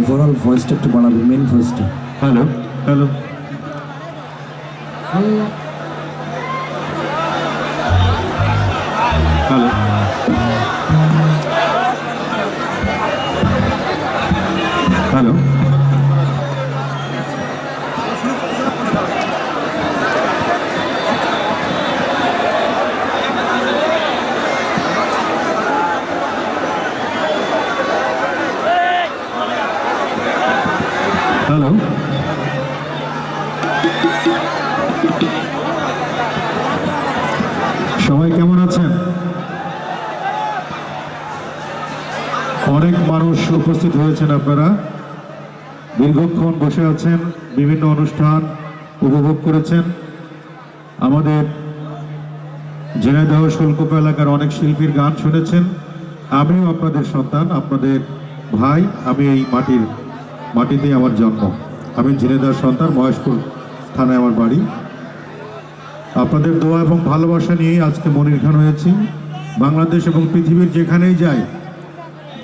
Overall ভয়েসটা একটু বাড়াবে মেন ভয়েসটা হ্যালো হ্যালো হ্যালো সবাই কেমন আছেন? অনেক মানুষ উপস্থিত হয়েছেন আপনারা। দীর্ঘক্ষণ বসে আছেন, বিভিন্ন অনুষ্ঠান উপভোগ করেছেন। আমাদের ঝিনাইদহ শুল্কপ এলাকার অনেক শিল্পীর গান শুনেছেন। আমিও আপনাদের সন্তান, আপনাদের ভাই, আমি এই মাটির মাটিতেই আমার জন্ম। আমি ঝিনাইদহ সন্তান, মহেশপুর থানায় আমার বাড়ি। আপনাদের দোয়া এবং ভালোবাসা নিয়েই আজকে মনির খান হয়েছি। বাংলাদেশ এবং পৃথিবীর যেখানেই যাই,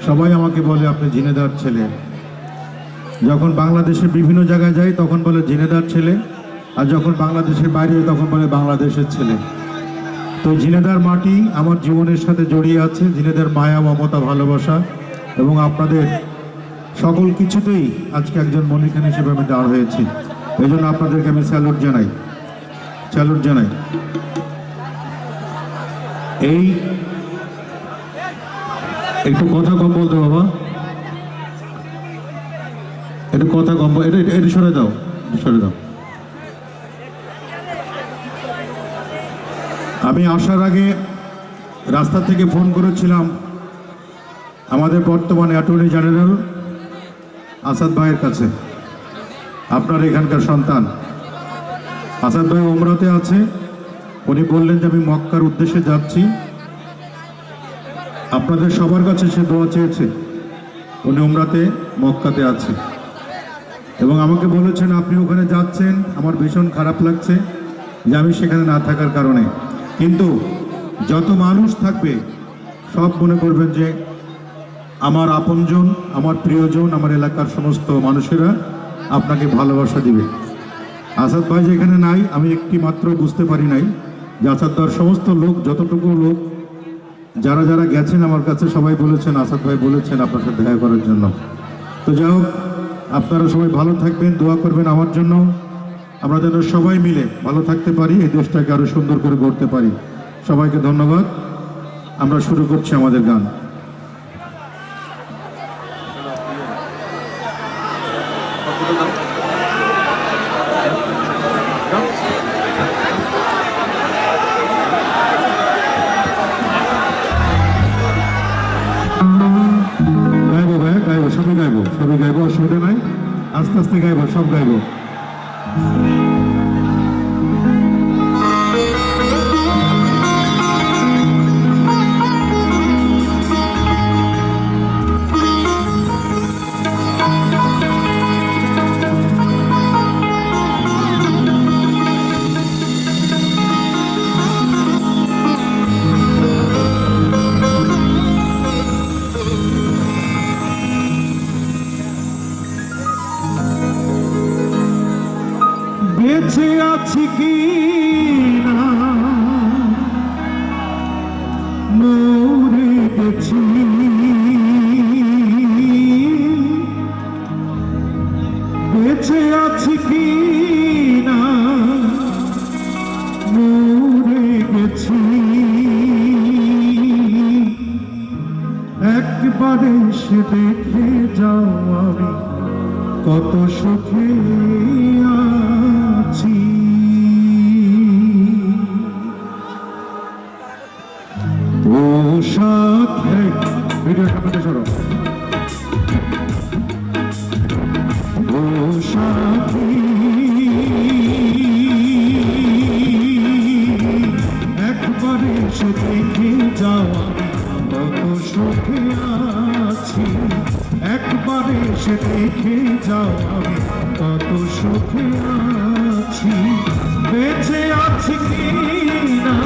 সবাই আমাকে বলে, আপনি জিনেদার ছেলে। যখন বাংলাদেশের বিভিন্ন জায়গায় যাই, তখন বলে, জিনেদার ছেলে। আর যখন বাংলাদেশের বাইরে তখন বলে, বাংলাদেশের ছেলে। তো জিনেদার মাটি আমার জীবনের সাথে জড়িয়ে আছে। জিনেদার মায়া, মমতা, ভালোবাসা এবং আপনাদের সকল কিছুতেই আজকে একজন মনির খান হিসেবে আমি দাঁড় হয়েছি। এই জন্য আপনাদেরকে আমি স্যালুট জানাই। স্যালুট জানাই। এই একটু কথা কম বলতে বাবা। একটু কথা কম এটা- এটা সরে দাও সরে দাও। আমি আসার আগে রাস্তা থেকে ফোন করেছিলাম আমাদের বর্তমানে অ্যাটর্নি জেনারেল আসাদ ভাইয়ের কাছে। আপনার এখানকার সন্তান। আসাদ ভাই ওমরাতে আছে। উনি বললেন যে আমি মক্কার উদ্দেশ্যে যাচ্ছি। আপনাদের সবার কাছে সে দোয়া চেয়েছে। উনি ওমরাতে মক্কাতে আছে। এবং আমাকে বলেছেন, আপনি ওখানে যাচ্ছেন, আমার ভীষণ খারাপ লাগছে যে আমি সেখানে না থাকার কারণে। কিন্তু যত মানুষ থাকবে, সব মনে করবেন যে আমার আপনজন, আমার প্রিয়জন, আমার এলাকার সমস্ত মানুষেরা আপনাকে ভালোবাসা দিবে। আসাদ ভাই যেখানে নাই, আমি একটি মাত্র বুঝতে পারি নাই যে আসাদ সমস্ত লোক, যতটুকু লোক, যারা যারা গেছেন আমার কাছে সবাই বলেছেন, আসাদ ভাই বলেছেন আপনার সাথে দেখা করার জন্য। তো যাই হোক, আপনারা সবাই ভালো থাকবেন, দোয়া করবেন আমার জন্য। আমরা যেন সবাই মিলে ভালো থাকতে পারি, এই দেশটাকে আরও সুন্দর করে গড়তে পারি। সবাইকে ধন্যবাদ। আমরা শুরু করছি আমাদের গান। আছি কি না? মরে গেছি। বেঁচে আছি কি না? মরে গেছি। একবারে সে দেখে যাও আমি কত সুখে। সুখে আছি। একবার এসে দেখে যাও আমি কত সুখে আছি। বেঁচে আছি কি না?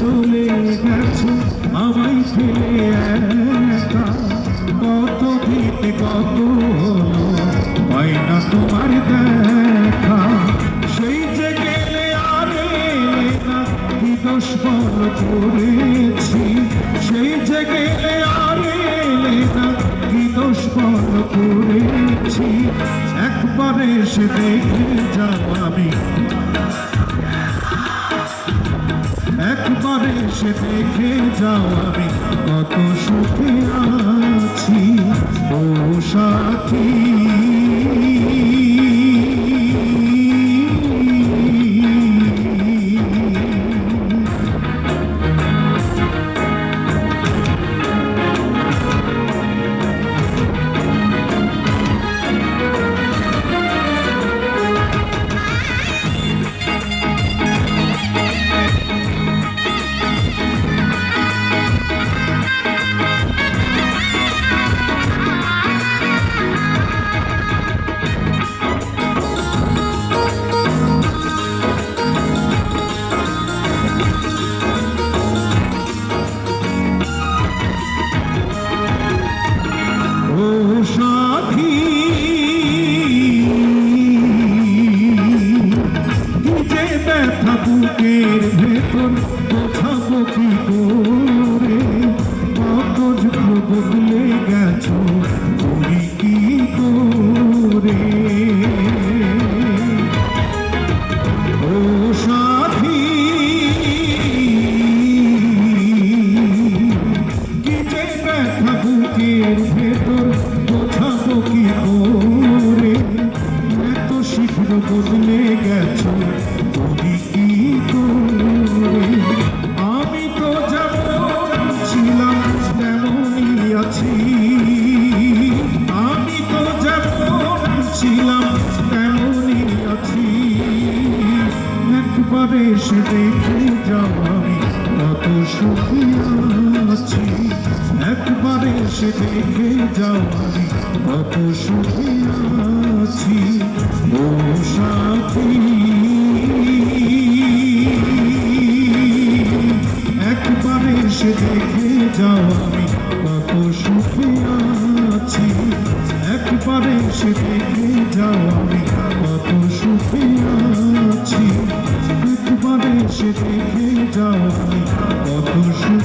চলে গেছো আমায় ফেলে একা কত দিন কত পাই না তোমার দেখা কি করেছি। সেই যে গেলে আর এলে না কি দোষ বল করেছি। একবারে এসে দেখে যাও আমি। একবারে এসে দেখে যাও আমি। কত সুখে আছি। ও সাথী। বুকের ভেতর বোঝাবো কি করে? এত শীঘ্র বদলে গেছো, তুমি কি আমি তো ছিলাম আছি। আমি তো ছিলাম আছি। দেখে যাও আমি, কত সুখী। দেখে যাও কত সুখী আছি ও সাথী একবারে এসে দেখে যাও আমি কত সুখী আছি একবারে এসে দেখে যাও আমি কত সুখী আছি একবারে এসে দেখে যাও আমি কত সুখী